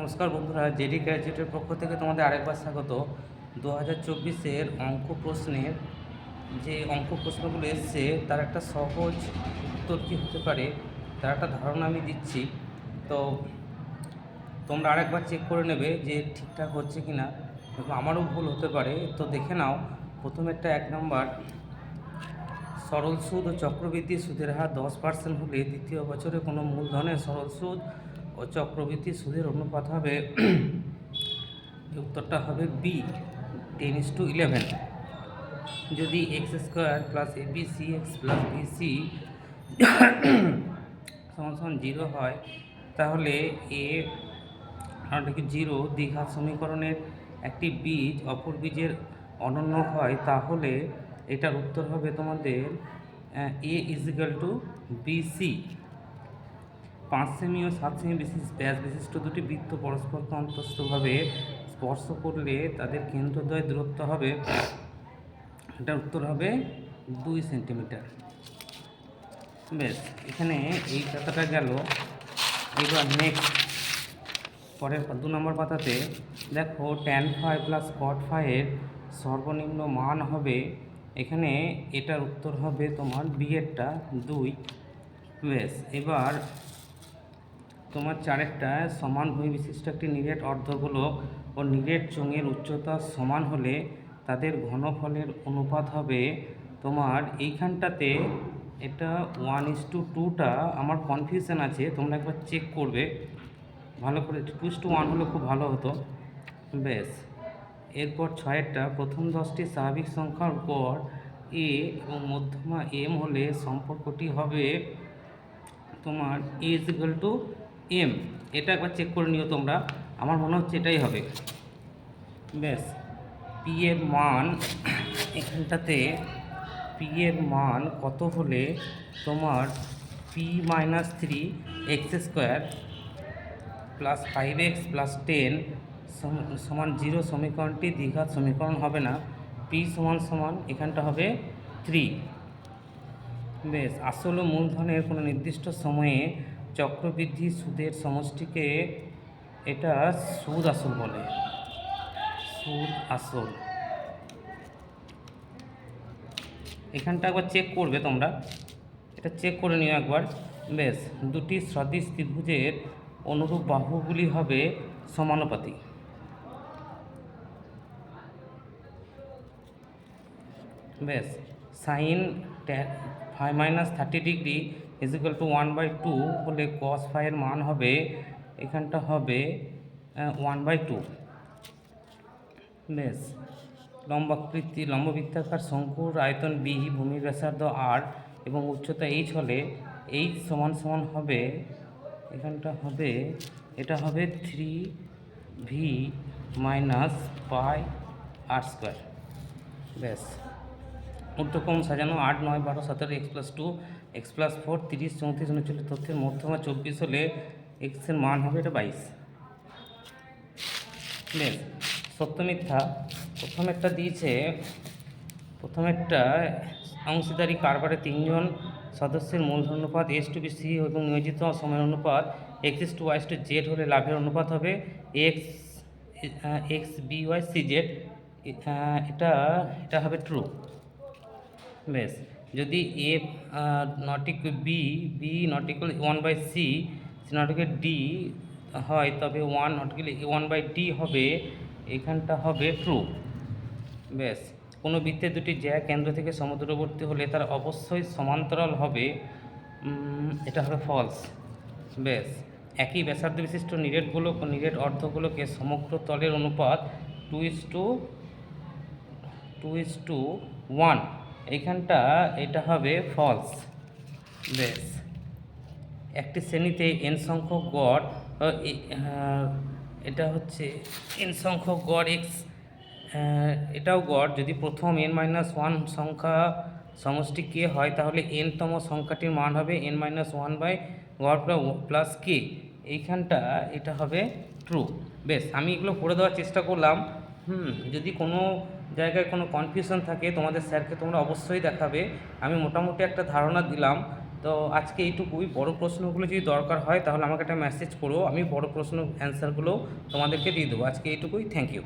নমস্কার বন্ধুরা, জেডি গ্র্যাজুয়েটের পক্ষ থেকে তোমাদের আরেকবার স্বাগত। দু হাজার চব্বিশের অঙ্ক প্রশ্নের যে অঙ্ক প্রশ্নগুলো এসছে, তার একটা সহজ উত্তর কী হতে পারে? তার একটা ধারণা আমি দিচ্ছি। তো তোমরা আরেকবার চেক করে নেবে যে ঠিকঠাক হচ্ছে কি না আমারও ভুল হতে পারে। তো দেখে নাও, প্রথমেরটা এক নম্বর, সরল সুদ ও চক্রবৃদ্ধি সুদের হার দশ পার্সেন্ট হলে দ্বিতীয় বছরে কোনো মূলধনের সরল সুদ ও চক্রবৃদ্ধি সুদের অনুপাত হবে উত্তরটা হবে b ten is to eleven যদি x square plus a b c x plus b c সমান জিরো হয়, তাহলে এ জিরো দ্বিঘাত সমীকরণের একটি বীজ অপর বীজের অনন্য হয়, তাহলে এটার উত্তর হবে তোমাদের এ ইজিক্যাল টু বিসি পাঁচ সেমি ও সাত সেমি বিশিষ্ট ব্যাস বিশিষ্ট দুটি বৃত্ত পরস্পরকে অন্তস্থভাবে স্পর্শ করলে তাদের কেন্দ্রদ্বয় দূরত্ব হবে, এটার উত্তর হবে দুই সেন্টিমিটার। বেশ এখানে এই পাতাটা গেল। এবার নেক্সট পরের দু নম্বর পাতাতে দেখো ট্যান ফাইভ প্লাস কট ফাইভের সর্বনিম্ন মান হবে, এখানে এটার উত্তর হবে তোমার বিয়েরটা দুই। বেশ এবার তোমার চারেরটা সমান ভূমি বিশিষ্ট একটি নিরেট অর্ধগোলক ও নিরেট চোঙের উচ্চতা সমান হলে তাদের ঘনফলের অনুপাত হবে তোমার এইখানটাতে এটা ওয়ান ইস টু টুটা আমার কনফিউশন আছে, তোমরা একবার চেক করবে। ভালো করে টু ইস টু ওয়ান হলে খুব ভালো হতো। বেশ এরপর ছয়েরটা, প্রথম দশটি স্বাভাবিক সংখ্যার উপর এ এবং মধ্যমা এম হলে সম্পর্কটি হবে তোমার a is equal to m এটা একবার চেক করে নিও তোমরা। আমার মনে হচ্ছে এটাই হবে। বেশ পি এর মান, এখানটাতে পি এর মান কত হলে তোমার p minus three x square plus five x plus ten সমান জিরো সমীকরণটি দ্বিঘাত সমীকরণ হবে না। পি সমান সমান এখানটা হবে থ্রি বেশ আসল মূলধনের কোনো নির্দিষ্ট সময়ে চক্রবৃদ্ধি সুদের সমষ্টিকে এটা সুদ আসল বলে। সুদ আসল। এখানটা একবার চেক করবে তোমরা। এটা চেক করে নিও একবার। বেশ, দুটি সদৃশ ত্রিভুজের অনুরূপ বাহুগুলি হবে সমানুপাতিক। বেশ, sin five minus thirty degree equal to one by two হলে কস ফাইয়ের মান হবে, এখানটা হবে ওয়ান বাই টু বেশ। লম্বাকৃতি, লম্ববৃত্তাকার শঙ্কুর আয়তন বি ভূমির ব্যাসার্ধ আর এবং উচ্চতা এইচ হলে এইচ সমান সমান হবে, এখানটা হবে, এটা হবে three v minus pi r square ব্যাস ঊর্ধ্বক্রম সাজানো আট, নয়, বারো, সতেরো x plus two x plus four তিরিশ চৌত্রিশ উনচল্লিশ তথ্যের মধ্যমা চব্বিশ হলে এক্সের মান হবে এটা বাইশ। বেশ, সত্য মিথ্যা। প্রথমেরটা দিয়েছে প্রথমেরটা অংশীদারি কারবারে তিনজন সদস্যের মূলধন অনুপাত এস টু বি সি এবং নিয়োজিত সময়ের অনুপাত x is to y is to z হলে লাভের অনুপাত হবে x x b y c z এটা এটা হবে ট্রু বেশ যদি a nautical b b nautical one by c c nautical d হয়, তবে one nautical one by d হবে, এখানটা হবে ট্রু বেশ কোনো বৃত্তের দুটি জ্যা কেন্দ্র থেকে সমুদ্রবর্তী হলে তার অবশ্যই সমান্তরাল হবে এটা হবে ফলস বেশ একই ব্যাসার্ধ বিশিষ্ট নিরেটগুলো নিরেট অর্ধগুলোকে সমগ্র তলের অনুপাত two is to two is to one এইখানটা এটা হবে ফলস বেশ। একটি শ্রেণীতে এন সংখ্যক গড় এটা হচ্ছে এন সংখ্যক গড় এক্স এটাও গড়। যদি প্রথম এন মাইনাস ওয়ান সংখ্যা সমষ্টি কে হয়, তাহলে এনতম সংখ্যাটির মান হবে এন মাইনাস ওয়ান বাই গড় প্লাস কে এইখানটা এটা হবে ট্রু বেশ, আমি এগুলো করে দেওয়ার চেষ্টা করলাম। হুম, যদি কোনো জায়গায় কোনো কনফিউশন থাকে, তোমাদের স্যারকে তোমরা অবশ্যই দেখাবে। আমি মোটামুটি একটা ধারণা দিলাম। তো আজকে এইটুকুই। বড় প্রশ্নগুলো যদি দরকার হয়, তাহলে আমাকে একটা মেসেজ করো। আমি বড় প্রশ্ন অ্যান্সারগুলো তোমাদেরকে দিয়ে দেবো। আজকে এইটুকুই। Thank you